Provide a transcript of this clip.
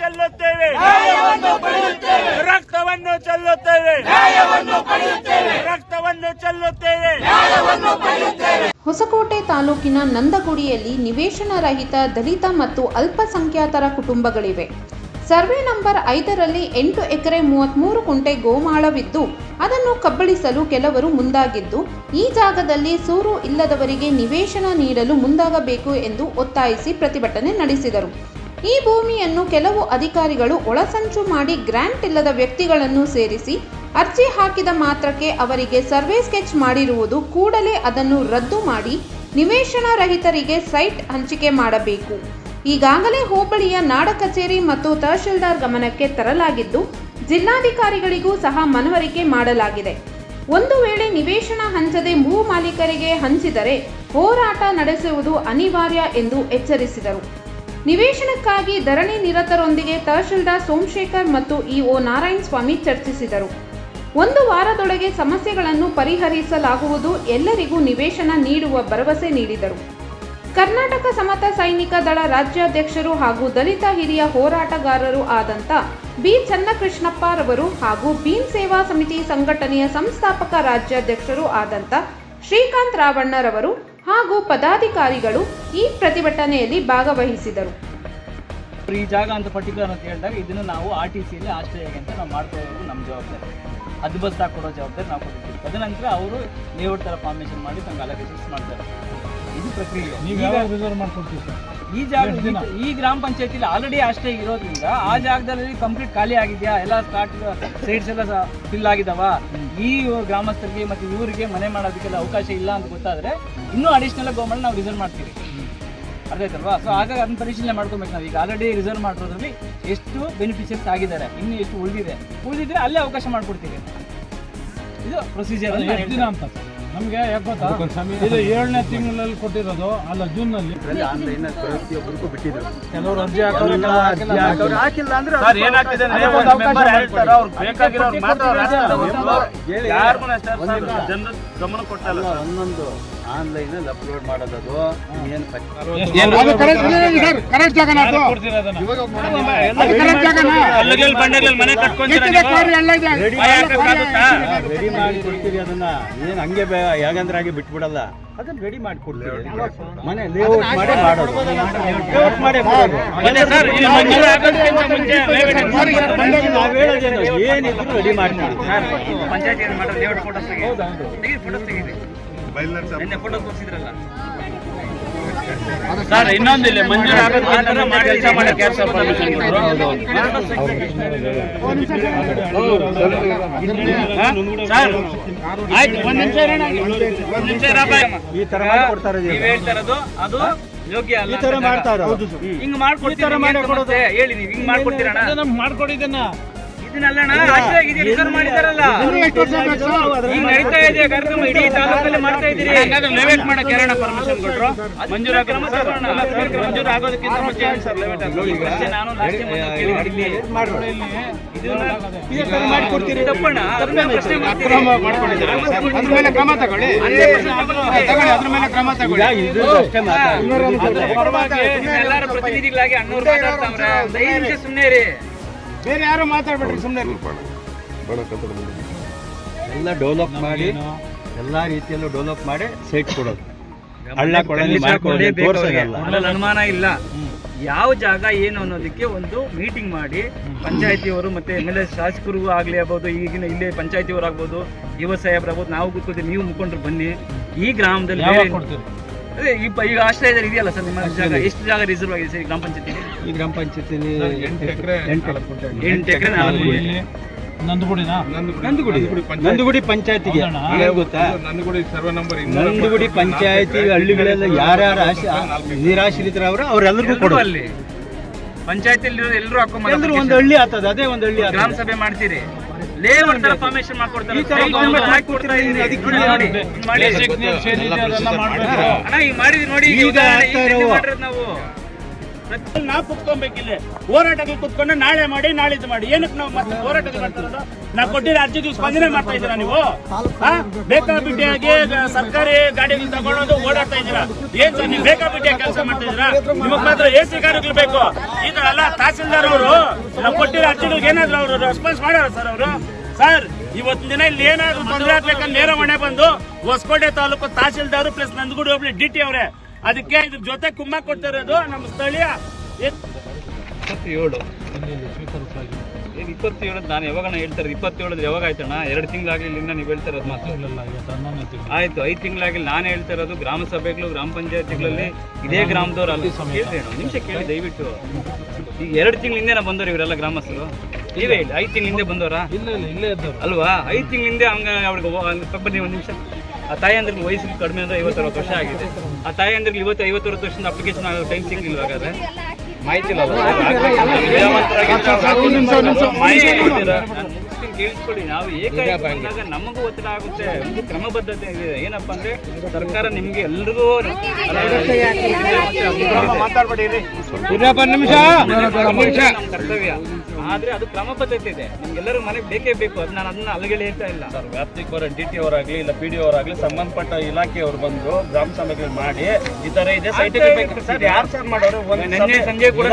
ಚೆಲ್ಲುತ್ತೇವೆ. ರಕ್ತವನ್ನು ಚೆಲ್ಲುತ್ತೇವೆ. ರಕ್ತವನ್ನು ಚೆಲ್ಲುತ್ತೇವೆ. ಹೊಸಕೋಟೆ ತಾಲೂಕಿನ ನಂದಗುಡಿಯಲ್ಲಿ ನಿವೇಶನ ರಹಿತ ದಲಿತ ಮತ್ತು ಅಲ್ಪಸಂಖ್ಯಾತರ ಕುಟುಂಬಗಳಿವೆ. ಸರ್ವೆ ನಂಬರ್ ಐದರಲ್ಲಿ ಎಂಟು ಎಕರೆ ಮೂವತ್ತ್ಮೂರು ಕುಂಟೆ ಗೋಮಾಳವಿದ್ದು ಅದನ್ನು ಕಬ್ಬಳಿಸಲು ಕೆಲವರು ಮುಂದಾಗಿದ್ದು ಈ ಜಾಗದಲ್ಲಿ ಸೂರು ಇಲ್ಲದವರಿಗೆ ನಿವೇಶನ ನೀಡಲು ಮುಂದಾಗಬೇಕು ಎಂದು ಒತ್ತಾಯಿಸಿ ಪ್ರತಿಭಟನೆ ನಡೆಸಿದರು. ಈ ಭೂಮಿಯನ್ನು ಕೆಲವು ಅಧಿಕಾರಿಗಳು ಒಳಸಂಚು ಮಾಡಿ ಗ್ರಾಂಟ್ ಇಲ್ಲದ ವ್ಯಕ್ತಿಗಳನ್ನು ಸೇರಿಸಿ ಅರ್ಜಿ ಹಾಕಿದ ಮಾತ್ರಕ್ಕೆ ಅವರಿಗೆ ಸರ್ವೆ ಸ್ಕೆಚ್ ಮಾಡಿರುವುದು ಕೂಡಲೇ ಅದನ್ನು ರದ್ದು ಮಾಡಿ ನಿವೇಶನ ರಹಿತರಿಗೆ ಸೈಟ್ ಹಂಚಿಕೆ ಮಾಡಬೇಕು. ಈಗಾಗಲೇ ಹೋಬಳಿಯ ನಾಡ ಕಚೇರಿ ಮತ್ತು ತಹಶೀಲ್ದಾರ್ ಗಮನಕ್ಕೆ ತರಲಾಗಿದ್ದು, ಜಿಲ್ಲಾಧಿಕಾರಿಗಳಿಗೂ ಸಹ ಮನವರಿಕೆ ಮಾಡಲಾಗಿದೆ. ಒಂದು ವೇಳೆ ನಿವೇಶನ ಹಂಚದೆ ಭೂ ಮಾಲೀಕರಿಗೆ ಹಂಚಿದರೆ ಹೋರಾಟ ನಡೆಸುವುದು ಅನಿವಾರ್ಯ ಎಂದು ಎಚ್ಚರಿಸಿದರು. ನಿವೇಶನಕ್ಕಾಗಿ ಧರಣಿ ನಿರತರೊಂದಿಗೆ ತಹಶೀಲ್ದಾರ್ ಸೋಮಶೇಖರ್ ಮತ್ತು ಇಒ ನಾರಾಯಣ ಸ್ವಾಮಿ ಚರ್ಚಿಸಿದರು. ಒಂದು ವಾರದೊಳಗೆ ಸಮಸ್ಯೆಗಳನ್ನು ಪರಿಹರಿಸಲಾಗುವುದು. ಎಲ್ಲರಿಗೂ ನಿವೇಶನ ನೀಡುವ ಭರವಸೆ ನೀಡಿದರು. ಕರ್ನಾಟಕ ಸಮತ ಸೈನಿಕ ದಳ ರಾಜ್ಯಾಧ್ಯಕ್ಷರು ಹಾಗೂ ದಲಿತ ಹಿರಿಯ ಹೋರಾಟಗಾರರು ಆದಂತ ಬಿ. ಚನ್ನಕೃಷ್ಣಪ್ಪರವರು ಹಾಗೂ ಭೀಮ್ ಸೇವಾ ಸಮಿತಿ ಸಂಘಟನೆಯ ಸಂಸ್ಥಾಪಕ ರಾಜ್ಯಾಧ್ಯಕ್ಷರು ಆದಂತ ಶ್ರೀಕಾಂತ್ ರಾವಣ್ಣರವರು ಹಾಗೂ ಪದಾಧಿಕಾರಿಗಳು ಈ ಪ್ರತಿಭಟನೆಯಲ್ಲಿ ಭಾಗವಹಿಸಿದರು. ಈ ಜಾಗ ಅಂತ ಪರ್ಟಿಕ್ಯುಲರ್ ಅಂತ ಹೇಳಿದಾಗ ಇದನ್ನು ನಾವು ಆರ್ ಟಿ ಸಿಯಲ್ಲಿ ಆಶ್ರಯ ಅಂತ ನಾವು ಮಾಡ್ತಾ ಇರೋದು ನಮ್ಮ ಜವಾಬ್ದಾರಿ. ಅದು ಬಸ್ ಹಾಕೊಡೋ ಜವಾಬ್ದಾರಿ ನಾವು ಕೊಟ್ಟಿದ್ದೀವಿ. ತದನಂತರ ಅವರು ಲೇಔಟ್ ಥರ ಫಾರ್ಮೇಷನ್ ಮಾಡಿ ನಮ್ಗೆ ಅಲೋಕೇಶನ್ಸ್ ಮಾಡ್ತಾರೆ. ಇದು ಪ್ರಕ್ರಿಯೆ. ನೀವು ಯಾವಾಗ ರಿಸರ್ವ್ ಮಾಡ್ಕೊಡ್ತೀವಿ ಸರ್ ಈ ಜಾಗ ಈ ಗ್ರಾಮ ಪಂಚಾಯತಿಲಿ ಆಲ್ರೆಡಿ ಅಷ್ಟೇ ಇರೋದ್ರಿಂದ ಆ ಜಾಗದಲ್ಲಿ ಕಂಪ್ಲೀಟ್ ಖಾಲಿ ಆಗಿದೆಯಾ? ಎಲ್ಲ ಸ್ಟಾರ್ಟ್ ಸೈಡ್ಸ್ ಎಲ್ಲ ಫಿಲ್ ಆಗಿದಾವ? ಈ ಗ್ರಾಮಸ್ಥರಿಗೆ ಮತ್ತೆ ಇವರಿಗೆ ಮನೆ ಮಾಡೋದಕ್ಕೆಲ್ಲ ಅವಕಾಶ ಇಲ್ಲ ಅಂತ ಗೊತ್ತಾದ್ರೆ ಇನ್ನೂ ಅಡಿಷನಲ್ ಗೋಮಲ್ ನಾವು ರಿಸರ್ವ್ ಮಾಡ್ತೀವಿ. ಅರ್ಥ ಆಯ್ತಲ್ವಾ? ಸೊ ಆಗ ಅದನ್ನ ಪರಿಶೀಲನೆ ಮಾಡ್ಕೊಬೇಕು ನಾವು ಈಗ ಆಲ್ರೆಡಿ ರಿಸರ್ವ್ ಮಾಡಿರೋದ್ರಲ್ಲಿ ಎಷ್ಟು ಬೆನಿಫಿಷಿಯರ್ಸ್ ಆಗಿದ್ದಾರೆ? ಇನ್ನು ಎಷ್ಟು ಉಳಿದಿದೆ? ಉಳಿದಿದ್ರೆ ಅಲ್ಲೇ ಅವಕಾಶ ಮಾಡ್ಕೊಡ್ತೀವಿ. ಇದು ಪ್ರೊಸೀಜರ್ ಅಂತ ನಮಗೆ ಯಾಕೆ ಗೊತ್ತಾ? ಇದು ಏಳನೇ ತಿಂಗಳಲ್ಲಿ ಕೊಟ್ಟಿರೋದು ಅಲ್ಲ ಜೂನ್ನಲ್ಲಿ. ಕೆಲವರು ಅರ್ಜಿ ಹಾಕಿಲ್ಲ. ಸರ್ ಆನ್ಲೈನ್ ಅಲ್ಲಿ ಅಪ್ಲೋಡ್ ಮಾಡೋದು ಏನು ಅದು ಏನು? ರೆಡಿ ಮಾಡಿ ಕೊಡ್ತೀರಿ ಅದನ್ನ. ಏನು ಹಂಗೆ ಹೇಗಂದ್ರೆ ಹಾಗೆ ಬಿಟ್ಬಿಡಲ್ಲ? ಅದನ್ನ ರೆಡಿ ಮಾಡಿ ಕೊಡ್ತೀವಿ ಮನೆ ಲೇಔಟ್ ಮಾಡಿ ಮಾಡೋದು. ಲೇಔಟ್ ಮಾಡಿ ಮಾಡೋದು. ಬನ್ನಿ ಸರ್, ಇಲ್ಲಿ ಮಂಜೂರು ಆಗೋದಕ್ಕಿಂತ ಮುಂಚೆ ಲೇಔಟ್ ಬಂದಾಗ ನಾವ್ ಹೇಳೋದೇನು ಏನಿದ್ರು ರೆಡಿ ಮಾಡ್ತೀವಿ ಪಂಚಾಯತಿ ಸರ್ ಇನ್ನೊಂದು ಇಲ್ಲಿ ಮಂಜೂರು ಆಗೋದಕ್ಕಿಂತ ಕೆಲಸ ಮಾಡಿ ಸರ್. ಪರ್ಮಿಷನ್ ಕೊಟ್ಟರು ಸರ್. ಆಯ್ತು ಒಂದ್ ನಿಮಿಷ ಒಂದ್ ನಿಮಿಷ ಈ ತರ ಕೊಡ್ತಾರೆ ನೀವ್ ಹೇಳ್ತಾ ಇರೋದು ಅದು ಯೋಗ್ಯ ಅಲ್ಲ ಈ ತರ. ಹಿಂಗ್ ಮಾಡ್ಕೊಡ್ತೀರ ಹೇಳಿ ನೀವು ಹಿಂಗ್ ಮಾಡ್ಕೊಡ್ತೀರಣ್ಣ? ಅದು ಮಾಡ್ಕೊಡಿದ್ದನ್ನ ಇದನ್ನಲ್ಲಣ್ಣ ಆಶ್ರಯ ರಿಸರ್ವ್ ಮಾಡಿದಾರಲ್ಲ? ಈಗ ನಡೀತಾ ಇದೆ ಕಾರ್ಯಕ್ರಮ ಇಡೀ ತಾಲೂಕಲ್ಲಿ ಮಾಡ್ತಾ ಇದ್ದೀರಿ. ಹಂಗಾದ್ರೆ ಲೇಔಟ್ ಮಾಡಕ್ಕೆ ಯಾರಣ್ಣ ಪರ್ಮಿಷನ್ ಕೊಟ್ರು? ಮಂಜೂರು ಆಗೋದು ಮಂಜೂರು ಆಗೋದಕ್ಕಿಂತ ಮುಂಚೆ ಸರ್ ಲೇಔಟ್ ಅಷ್ಟೇ ನಾನು ಲಾಸ್ಟ್ ಟೈಮ್ ಬಂದಾಗ ಕೇಳಿದ್ದೀನಿ ಇಲ್ಲಿ. ಮಾಡ್ಬಿಡಿ. ಇದನ್ನ ಇದೇ ಮಾಡಿ ಕೊಡ್ತೀರಿ ತಪ್ಪಣ್ಣ. ಅದನ್ನ ಪ್ರಶ್ನೆ ಮಾಡ್ತೀರಿ. ಅದ್ರ ಮೇಲೆ ಕ್ರಮ ತಗೊಳ್ಳಿ. ತಗೊಳ್ಳಿ ಅದ್ರ ಮೇಲೆ ಕ್ರಮ ತಗೊಳ್ಳಿ. ಈಗ ಇದು ಅಷ್ಟೇ ಮಾತಾಡಿ ಪರವಾಗಿ ಎಲ್ಲರ ಪ್ರತಿನಿಧಿಗಳಾಗಿ ಅಣ್ಣವ್ರು ಮಾತಾಡ್ತಾವ್ರೆ ಒಂದ್ ಐದು ನಿಮಿಷ ಸುಮ್ಮನೆ ರೀ ಬೇರೆ ಯಾರು ಮಾತಾಡ್ಬೇಡ್ರಿ ಸುಮ್ಮನೆ ಎಲ್ಲ ಡೆವಲಪ್ ಮಾಡಿ ಎಲ್ಲಾ ರೀತಿಯಲ್ಲೂ ಡೆವಲಪ್ ಮಾಡಿ ಸೈಟ್ ಕೊಡೋದು. ಹಳ್ಳ ಕೊಡಲಿ ಮಾಡ್ಕೊಳ್ಳಿ ತೋರ್ಸೋದಲ್ಲ ಅದ್ರಲ್ಲಿ ಅನುಮಾನ ಇಲ್ಲ. ಯಾವ ಜಾಗ ಏನು ಅನ್ನೋದಕ್ಕೆ ಒಂದು ಮೀಟಿಂಗ್ ಮಾಡಿ ಪಂಚಾಯತಿಯವರು ಮತ್ತೆ ಎಂ ಎಲ್ ಎ ಶಾಸಕರು ಆಗಲಿ ಆಗ್ಬೋದು ಈಗಿನ ಇಲ್ಲೇ ಪಂಚಾಯತಿಯವರು ಆಗ್ಬೋದು ಯುವ ಸಾಹೇಬ್ರು ಆಗ್ಬೋದು ನಾವು ಕೂತ್ಕೊಳ್ತೀವಿ ನೀವು ಮುಖಂಡರು ಬನ್ನಿ. ಈ ಗ್ರಾಮದಲ್ಲಿ ಅದೇ ಈಗ ಆಶ್ರಯದಲ್ಲಿ ಇದೆಯಲ್ಲ ಸರ್ ನಿಮ್ಮ ಜಾಗ? ಎಷ್ಟು ಜಾಗ ರಿಸರ್ವ್ ಆಗಿದೆ ಸರ್ ಗ್ರಾಮ ಪಂಚಾಯತಿ ಈ ಗ್ರಾಮ ಪಂಚಾಯತಿಲಿ ಎಂಟು ಎಕರೆ ಎಂಟು ನಂದಗುಡಿ. ನಂದಗುಡಿನಾ? ನಂದುಗುಡಿ. ನಂದುಗುಡಿ. ಪಂಚಾಯತಿಗೆ. ಗೊತ್ತಾ? ನಂದಗುಡಿ ಸರ್ವೆ ನಂಬರ್ ನಂದುಗುಡಿ ಪಂಚಾಯತಿ ಹಳ್ಳಿಗಳೆಲ್ಲ ಯಾರ್ಯಾರ ನಿರಾಶ್ರಿತರವರು ಅವ್ರೆಲ್ರಿಗೂ ಎಲ್ಲರಿಗೂ ಕೊಡೋದು. ಅಲ್ಲಿ. ಪಂಚಾಯತಿಯಲ್ಲಿ ಎಲ್ಲರೂ ಎಲ್ಲರೂ ಒಂದು ಹಳ್ಳಿ ಆಗ್ತದೆ ಅದೇ ಒಂದು ಹಳ್ಳಿ ಗ್ರಾಮ ಸಭೆ ಮಾಡ್ತೀರಿ. ಲೇಔಟ್ ತರ ಫಾರ್ಮೇಶನ್ ಮಾಡ್ಕೊಡ್ತಾರೆ. ಈ ತರ ಇದೀನಿ. ಅದಕ್ಕೆ ನೋಡಿ, ಮಾಡಿ. ಅಣ್ಣ ಈಗ ಮಾಡಿದ್ವಿ ನೋಡಿ ಮಾಡಿರೋದು ನಾವು? ನಾವು ಕುತ್ಕೊಬೇಕಿಲ್ಲ. ಹೋರಾಟಕ್ಕೆ ಕುತ್ಕೊಂಡು ನಾಳೆ ಮಾಡಿ ನಾಳಿದ್ದು ಮಾಡಿ. ಏನಕ್ಕೆ ನಾವು ಮತ್ತೆ ಹೋರಾಟಗಳು ಮಾಡ್ತಾ ಇರೋದು ನಾವು ಕೊಟ್ಟಿರೋ ಅರ್ಜಿಗೆ ಸ್ಪಂದನೆ ಮಾಡ್ತಾ ಇದ್ದೀರಾ ನೀವು? ಬೇಕಾಬಿಟ್ಟಿಯಾಗಿ ಸರ್ಕಾರಿ ಗಾಡಿಗಳು ತಗೊಳ್ಳೋದು ಓಡಾಡ್ತಾ ಇದ್ದೀರಾ? ಏನ್ ಸರ್ ನೀವು ಬೇಕಾಬಿಟ್ಟಿಯಾಗಿ ಕೆಲಸ ಮಾಡ್ತಾ ಇದ್ದೀರಾ? ನಿಮಗೆ ಮಾತ್ರ ಎ ಸಿ ಗಾಡಿಗಳು ಬೇಕು. ಈ ಎಲ್ಲ ತಹಸೀಲ್ದಾರ್ ಅವರು ನಾವು ಕೊಟ್ಟಿರೋ ಅರ್ಜಿಗಳಿಗೆ ಏನಾದ್ರು ಅವರು ರೆಸ್ಪಾನ್ಸ್ ಮಾಡ್ಯಾರ ಸರ್ ಅವರು? ಸರ್, ಇವತ್ತಿನ ದಿನ ಇಲ್ಲಿ ಏನಾದ್ರು ತೊಂದರೆ ಆಗ್ಬೇಕಂದ್ರೆ ನೇರ ಮನೆ ಬಂದು ಹೊಸಕೋಟೆ ತಾಲೂಕು ತಹಸೀಲ್ದಾರ್ ಪ್ಲಸ್ ನಂದಗುಡಿ ಹೋಗ್ಲಿ ಡಿ ಟಿ ಅವರೇ. ಅದಕ್ಕೆ ಇದ್ರ ಜೊತೆ ಕುಮ್ಮ ಕೊಡ್ತಿರೋದು ನಮ್ಮ ಸ್ಥಳೀಯ ಇಪ್ಪತ್ತೇಳು. ಇಪ್ಪತ್ತೇಳು ನಾನು ಯಾವಾಗ ಹೇಳ್ತಾರೆ ಇಪ್ಪತ್ತೇಳು ಯಾವಾಗ ಆಯ್ತಣ್ಣ? ಎರಡು ತಿಂಗಳಾಗಲಿ ಇನ್ನ ನೀವು ಹೇಳ್ತಾ ಇರೋದು ಮಾತು. ಆಯ್ತು ಐದು ತಿಂಗಳಾಗಿ ನಾನು ಹೇಳ್ತಾ ಇರೋದು ಗ್ರಾಮ ಸಭೆಗಳು ಗ್ರಾಮ ಪಂಚಾಯತಿಗಳಲ್ಲಿ ಇದೇ ಗ್ರಾಮದವ್ರು ಅಲ್ಲಿ. ನಿಮಿಷ ಕೇಳಿ ದಯವಿಟ್ಟು. ಈಗ ಎರಡು ತಿಂಗಳ ಹಿಂದೆ ಬಂದವರು ಇವರೆಲ್ಲ ಗ್ರಾಮಸ್ಥರು? ನೀವೇ ಐದು ತಿಂಗಳ ಹಿಂದೆ ಬಂದವರಾ? ಅಲ್ವಾ? ಐದು ತಿಂಗಳ ಹಿಂದೆ ಹಂಗ ಅವ್ರಿಗೆ ಬನ್ನಿ ಒಂದು ನಿಮಿಷ. ಆ ತಾಯಂದ್ರಿಗೆ ವಯಸ್ಸು ಕಡಿಮೆ ಅಂದ್ರೆ ಐವತ್ತರವತ್ತು ವರ್ಷ ಆಗಿದೆ ಆ ತಾಯಂದ್ರಿಗೆ ಇವತ್ತು ಐವತ್ತರವತ್ತು ವರ್ಷದಿಂದ ಅಪ್ಲಿಕೇಶನ್ ಆಗೋ ಟೈಮ್ ಸಿಗ್ಲಿಲ್ಲ ಹಾಗಾದ್ರೆ ಮಾಹಿತಿ ಇಲ್ಲ ಮಾಹಿತಿ ಕೇಳಿಸ್ಕೊಳ್ಳಿ ನಾವು ಏಕಾಗ ನಮಗೂ ಒತ್ತಡ ಆಗುತ್ತೆ ಒಂದು ಕ್ರಮಬದ್ಧತೆ ಇದೆ ಏನಪ್ಪಾ ಅಂದ್ರೆ ಸರ್ಕಾರ ನಿಮ್ಗೆ ಎಲ್ರಿಗೂ ಕರ್ತವ್ಯ ಆದ್ರೆ ಅದು ಕ್ರಮ ಪದ್ಧತಿ ಇದೆ. ನಿಮ್ಗೆಲ್ಲರೂ ಮನೆಗೆ ಬೇಕೇ ಬೇಕು. ಅದು ನಾನು ಅದನ್ನ ಅಲ್ಲಿಗೆ ಹೇಳ್ತಾ ಇಲ್ಲ. ಸರ್ ವ್ಯಾಪ್ತಿಗೆ ಬರೋ ಡಿ ಟಿ ಅವರಾಗ್ಲಿ ಇಲ್ಲ ಪಿ ಡಿ ಅವರಾಗ್ಲಿ ಸಂಬಂಧಪಟ್ಟ ಇಲಾಖೆಯವರು ಬಂದು ಗ್ರಾಮ ಸಭೆಗಳು ಮಾಡಿ ಈ ತರ ಇದೆ ಯಾರು ಸರ್ ಮಾಡೋರು? ಸಂಜೆ ಕೂಡ